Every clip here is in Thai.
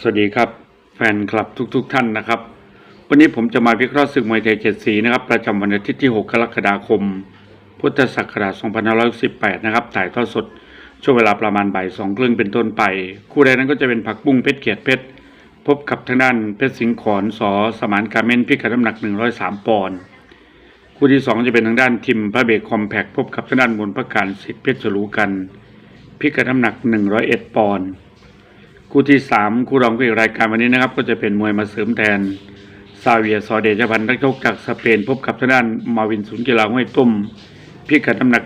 สวัสดีครับแฟนคลับทุกๆทท่านนะครับ วันนี้ผมจะมาวิเคราะห์ศึกมวยไทยเจ็ดสีนะครับ ประจำวันอาทิตย์ที่ 6 กรกฎาคม พุทธศักราช 2518 นะครับ ถ่ายทอดสด ช่วงเวลาประมาณบ่ายสองครึ่งเป็นต้นไป คู่ใดนั้นก็จะเป็นผักบุ้งเพชรเกียรติเพชร พบกับทางด้านเพชรสิงห์ขอนสอสมานการเมนพิกัดน้ำหนัก 103 ปอนด์คู่ที่ 2 จะเป็นทางด้านทิมพระเบกคอมแพคพบกับทางด้านมนพระการสิทธิ์เพชรฉลูกัน พิกัดน้ำหนัก 101 ปอนด์ คู่ที่สามคู่รองผู้เอกรายการวันนี้นะครับ ก็จะเป็นมวยมาเสริมแทนซาเวียซอเดชพันธ์นักชกจากสเปนพบกับทางด้านมาวินศูนย์กีฬาห้วยตุ้มพิกัดน้ำหนัก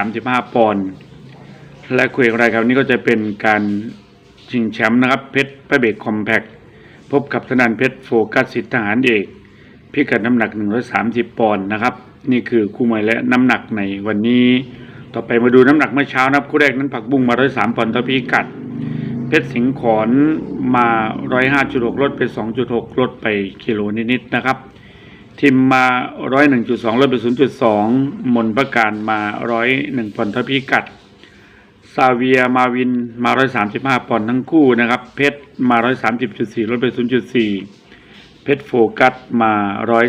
135 ปอนด์และคู่เอกรายการวันนี้ก็จะเป็นการชิงแชมป์นะครับเพชรพระเบกคอมแพคพบกับทางด้านเพชรโฟกัสสิทธิทหารเอกพิกัดน้ำหนัก 130 ปอนด์นะครับ นี่คือคู่มวยและน้ำหนักในวันนี้ ต่อไปมาดูน้ำหนักเมื่อเช้านะครับคู่แรกนั้นผักบุ้งมา 103 ปอนด์ต่อพิกัด เพชรสิงขอนมา 105.6ลดไป 2.6ลดไปกิโลนิดๆนะครับ ทิมมา 101.2ลดไป 0.2 มนประการมา 101ปอนด์เท่าพิกัดซาเวียมาวินมา 135ปอนด์ทั้งคู่นะครับ เพชรมา 130.4ลดไป 0.4 เพชรโฟกัสมา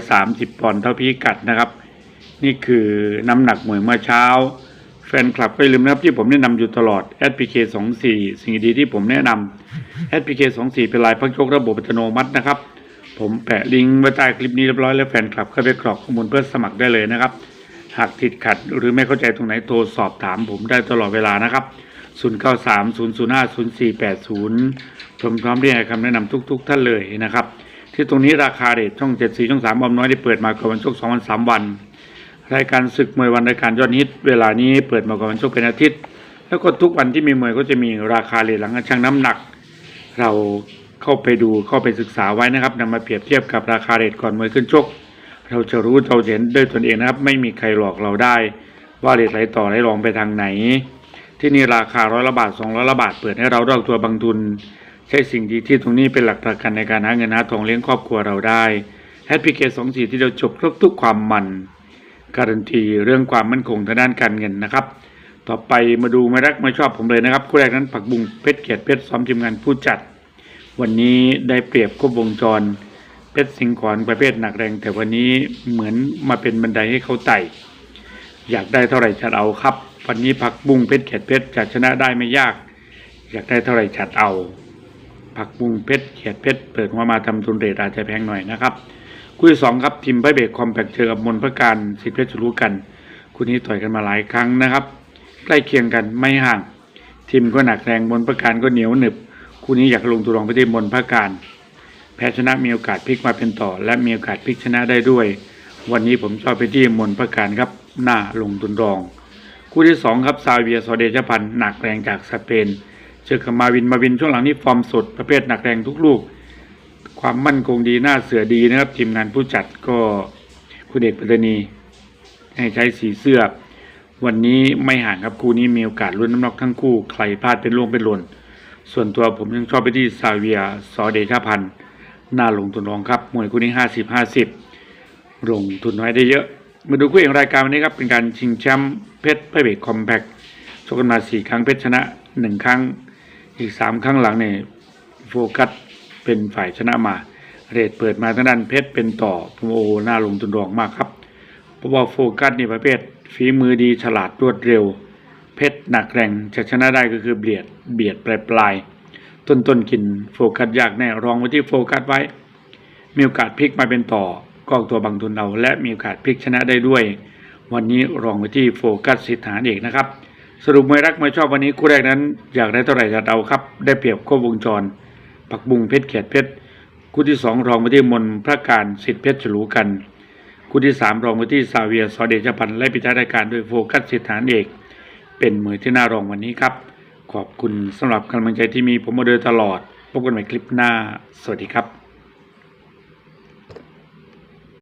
130ปอนด์เท่าพิกัดนะครับ นี่คือน้ำหนักมวยเมื่อเช้า แฟนคลับก็อย่าลืมนะครับที่ผมแนะนำอยู่ตลอด SPK 24สิ่งดีที่ผมแนะนำ SPK 24เคสองสี่เป็นลายพักยกระบบอัตโนมัตินะครับ ผมแปะลิงก์ไว้ใต้คลิปนี้เรียบร้อยแล้วแฟนคลับเข้าไปกรอกข้อมูลเพื่อสมัครได้เลยนะครับ หากติดขัดหรือไม่เข้าใจตรงไหนโทรสอบถามผมได้ตลอดเวลานะครับ 0930050480 ผมพร้อมเรียกคำแนะนำทุก ๆ ท่านเลยนะครับ ที่ตรงนี้ราคาเรทช่อง 74 ช่อง3อมน้อยได้เปิดมาก่อนวันชก2วัน3วัน รายการศึกมวยวันรายการยอดฮิต เวลานี้เปิดมาก่อนวันชกเป็นอาทิตย์ แล้วก็ทุกวันที่มีมวยก็จะมีราคาเรทหลังการชั่งน้ำหนัก เราเข้าไปดูเข้าไปศึกษาไว้นะครับนำมาเปรียบเทียบกับราคาเรทก่อนมวยขึ้นชก เราจะรู้เราจะเห็นด้วยตนเองนะครับ ไม่มีใครหลอกเราได้ ว่าเรทไหลต่อไหลรองไปทางไหน ที่นี่ราคาร้อยละบาทสองร้อยละบาทเปิดให้เราดอกตัวบางทุน ใช้สิ่งดีที่ตรงนี้เป็นหลักประกันในการหาเงินหาทองเลี้ยงครอบครัวเราได้แฮปปี้เกสองสี่ที่เราจบครบทุกความมัน การันตีเรื่องความมั่นคงทางด้านการเงินนะครับ ต่อไปมาดูไม่รักไม่ชอบผมเลยนะครับคู่แรกนั้นผักบุ้งเพชรเกียรติเพชรซ้อมทีมงานผู้จัด วันนี้ได้เปรียบครบวงจร เพชรสิงขอนประเภทหนักแรง แต่วันนี้เหมือนมาเป็นบันไดให้เขาไต่ อยากได้เท่าไหร่จัดเอาครับ วันนี้ผักบุ้งเพชรเกียรติเพชรจะชนะได้ไม่ยาก อยากได้เท่าไหร่จัดเอาผักบุ้งเพชรเกียรติเพชรเปิดหัวมาทำทุนเรทอาจจะแพงหน่อยนะครับ คู่ที่สองครับทีมไบเบรกคอมแพคเจอกับมนพระการสิทธิเพชรรู้กันคู่นี้ต่อยกันมาหลายครั้งนะครับ ใกล้เคียงกันไม่ห่างทีมก็หนักแรงมนพระการก็เหนียวหนึบคู่นี้อยากลงตัวรองไปที่มนพระการ แพ้ชนะมีโอกาสพลิกมาเป็นต่อ และมีโอกาสพลิกชนะได้ด้วย วันนี้ผมชอบไปที่มนพระการครับหน้าลงทุนรอง คู่ที่สองครับซาเวียร์ซอเดชพันธ์หนักแรงจากสเปนเจอกับมาวินมาวินช่วงหลังนี้ฟอร์มสดประเภทหนักแรงทุกลูก ความมั่นคงดีหน้าเสือดีนะครับทีมงานผู้จัดก็คุณเอกปัตนี ให้ใช้สีเสื้อ วันนี้ไม่ห่างครับคู่นี้มีโอกาสลุ้นน้ำหนักทั้งคู่ ใครพลาดเป็นล่วงเป็นหล่น ส่วนตัวผมยังชอบไปที่ซาเวียซอเดชพันธ์หน้าลงทุนรองครับมวยคู่นี้ห้าสิบห้าสิบลงทุนน้อยได้เยอะ มาดูคู่เอกรายการวันนี้ครับเป็นการชิงแชมป์เพชรไพเบกคอมแพคชกกันมาสี่ครั้งเพชรชนะหนึ่งครั้ง อีกสามครั้งหลังเนี่ยโฟกัส เป็นฝ่ายชนะมา เรทเปิดมาทางด้านเพชรเป็นต่อผมโอหน่าลงทุนรองมากครับเพราะว่าโฟกัสนี่ประเภทฝีมือดีฉลาดรวดเร็ว เพชรหนักแรงจะชนะได้ก็คือเบียดเบียดปลายปลายต้นต้นกินโฟกัสยากแน่รองไว้ที่โฟกัสไว้ มีโอกาสพลิกมาเป็นต่อกองตัวบางทุนเรา และมีโอกาสพลิกชนะได้ด้วย วันนี้รองไว้ที่โฟกัสสิทธานเอกนะครับสรุปมวยรักมวยชอบวันนี้คู่แรกนั้น อยากได้เท่าไหร่จะเอาครับ ได้เปรียบครบวงจร ผักบุงเพชรเขียดเพชรคู่ที่สองรองไปที่มนพระการสิทธิเพชรฉลูกัน คู่ที่สามรองไปที่ซาเวียสอเดชพันธ์และปิจารายการด้วยโฟกัสสิทธานเอก เป็นมือที่น่ารองวันนี้ครับ ขอบคุณสำหรับกำลังใจที่มีผมมาโดยตลอดพบกันใหม่คลิปหน้า สวัสดีครับ